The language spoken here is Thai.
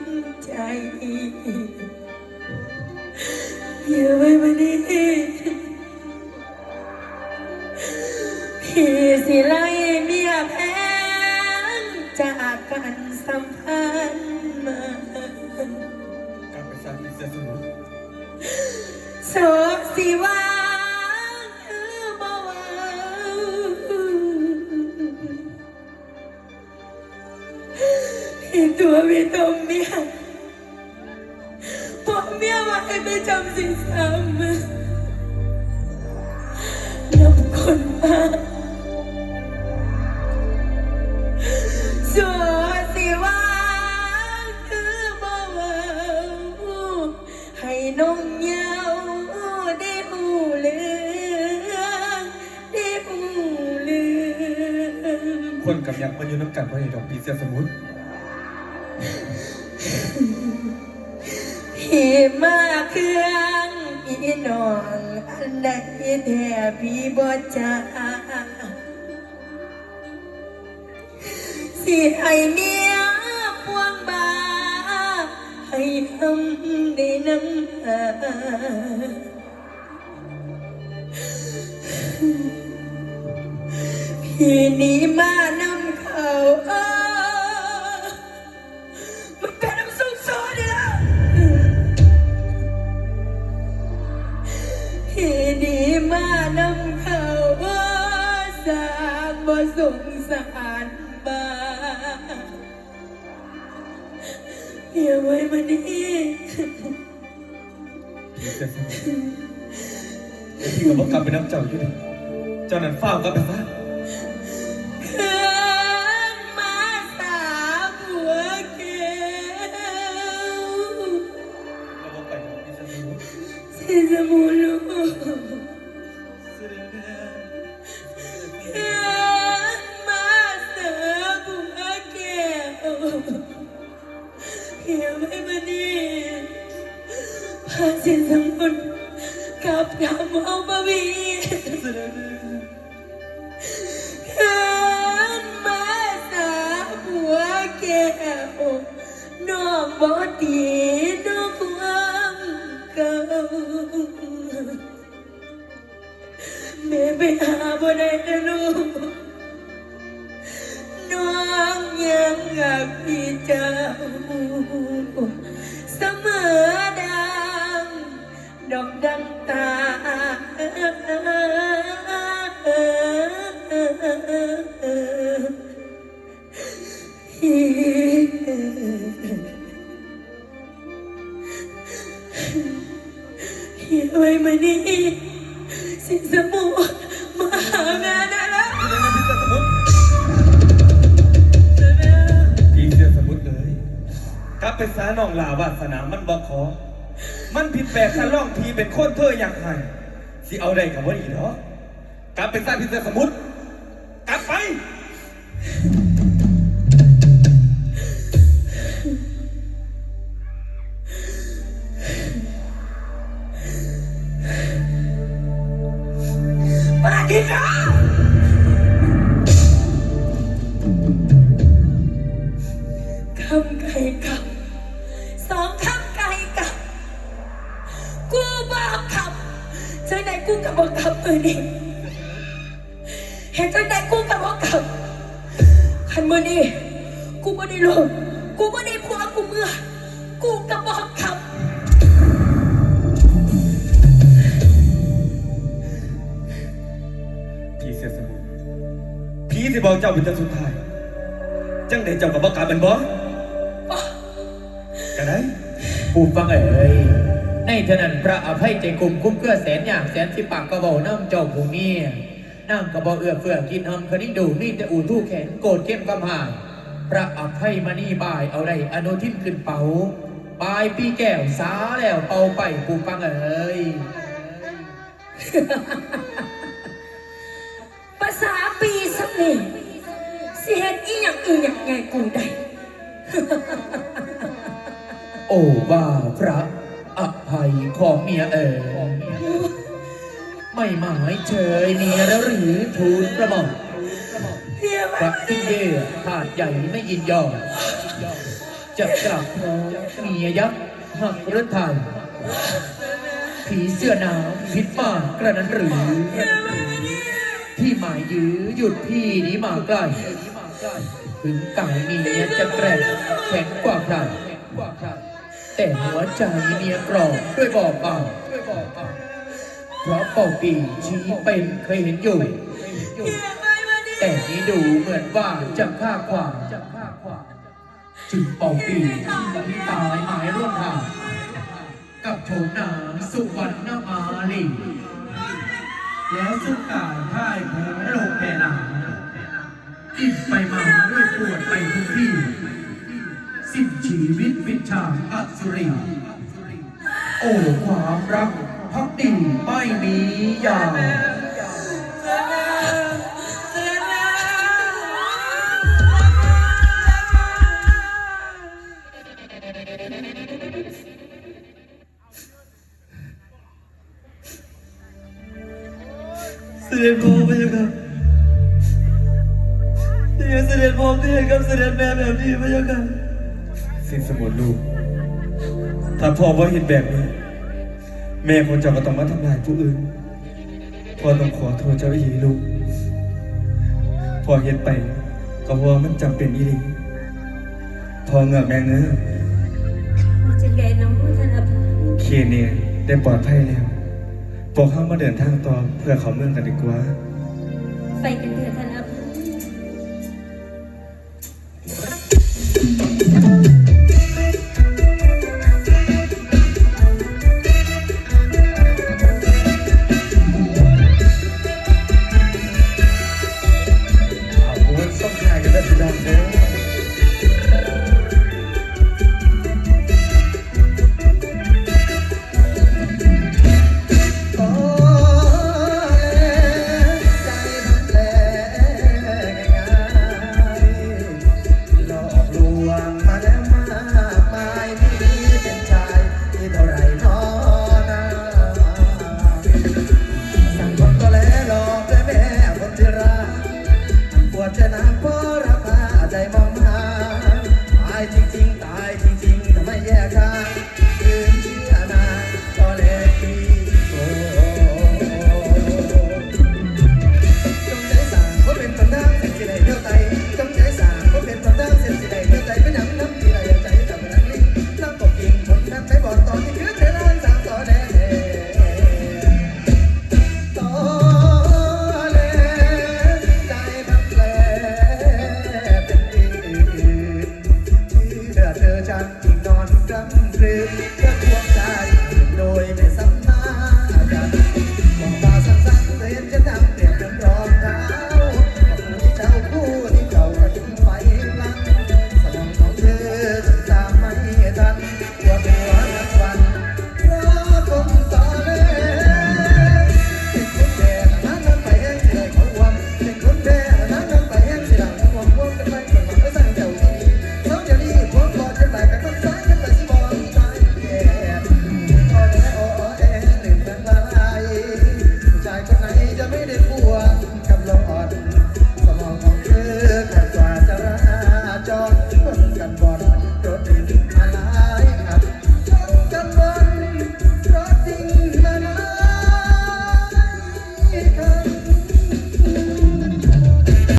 ำใจอย่าไว้มานี่พี่สิไล่เมียแพงจากกันสัมพันธ์มากลับไปสร้างพิเศษสมุทรโสสิว่า พี่ตัวพี่ตมเมียผมเมียว่าให้ไปจำสินซ้ำนำคนมาโสสิว่าคือบ่ว่าให้น้องเหยาวได้หูเรื่องได้หูเรื่อง คนกับยักษ์มาอยู่น้ำกันเพราะเหตุดอกพิเศษสมุทร พี่มาเครื่องพี่น้องอันใดแท้พี่บ่จ้าสิให้เมียพวงบาให้ทำได้น้ำหาพี่นี้มานำเขาเอ พี่หนี้มานำเขาเออสางบ่สงสารบ้าอย่าไว้มานี่พิเศษสมุทรเดี๋ยวพี่ก็บอกลับไปน้ำเจ้าอยู่ดิเจ้านั้นเฝ้ากลับไปซะเพื่อนม น้องบอดีน้องความเก่าแม่ไปหาบ่ ได้นะลูกน้องยังอยากพี่เจ้าเสมอดังดอกดังตาเฮียไว้มานี่สิสมูมาหางานได้แล้วพิเศษสมุทรเลย กลับไปซาน้องลาวาสนามันบอกขอ มันผิดแปลกถ้าล่องทีเป็นคนเธออยากให้สิเอาได้กับว่าดีเนาะกลับไปซาพิเศษสมุทรกลับไป มาดีนะคำไก่กับสองคำไก่กับกูบอกขับเจ้าไหนกูกับบอกขับมือนี่เห็นเจ้าไหนกูกับบอกขับขันมือนี่กูไม่ได้ลงกูไม่ได้พัวกูเมื่อ กูกับบอกขับ พีเสียสมุทรพี่ที่บอกเจ้าเป็นเจ้าสุดท้าย จังได้เจ้ากับบอกกลับเป็นบ่กันได้ผู้ฟังเอ๋ยในเท่านั้นพระอภัยใจกลุ่มคุ้มเกลือแสนอย่างแสนสิปากกระเบาน้ำเจ้าผู้เมียน้ำกระเบาเอื้อเฟื่อกินหำคณิดูมีแต่อู่ทู่แขนโกรธเข้มกำหางพระอภัยมณีบายเอาได้อนุทินขึ้นเป่าปลายปีแก้วสาแล้วเป่าไปผู้ฟังเอ๋ย ษาปีสักนี่เสียดอีหยังอีหยังไงกูได้โอ้ว่าพระอภัยของเมียเอ๋ยไม่หมายเชยเมียแล้วหรือทูลกระหม่อมพระพิเยศถาดใหญ่ไม่ยินยอมจะกลับเพราะเมียยักษ์หักรถไทยผีเสื้อหนาวพิษมากกระนั้นหรือ ที่หมายยื้อหยุดพี่นี้มาใกล้ถึงกายเมียจะแกร่งแข็งกว่าใครแต่หัวใจเมียกรอบด้วยบอกเปล่าเพราะเป่าปีชี้เป็นเคยเห็นอยู่ แต่นี้ดูเหมือนว่าจะฆ่าขวางจึงเป่าปีที่ตายหมายร่วมทางกับโฉมหนาสุวรรณมาลี แล้วสุกาพ่ายแพ้โลกแก่หนาอิดไปมาด้วยปวดไปทุกที่ สิ้นชีวิตวิชาอัศรีโอ้ความรักพักดีไม่มียา เสด็จพ่อพระเจ้าค่ะอย่าเสด็จพ่อที่ให้กับเสด็จแม่แบบนี้พระเจ้าค่ะสิ้นสมุนลูก ถ้าพ่อว่าเห็นแบบนี้ แม่ของเจ้าก็ต้องมาทำลายผู้อื่น พ่อต้องขอโทษเจ้าอีกลูก พ่อเห็นไป ก็เพราะว่ามันจำเป็นอีหลีพ่อเงือกแม่เงือกจะแกน้องธนพลเคเนได้ปลอดภัยแล้ว บอกเขามาเดินทางต่อเพื่อเขาเมืองกันดีกว่า ไปกันเถอะครับ night.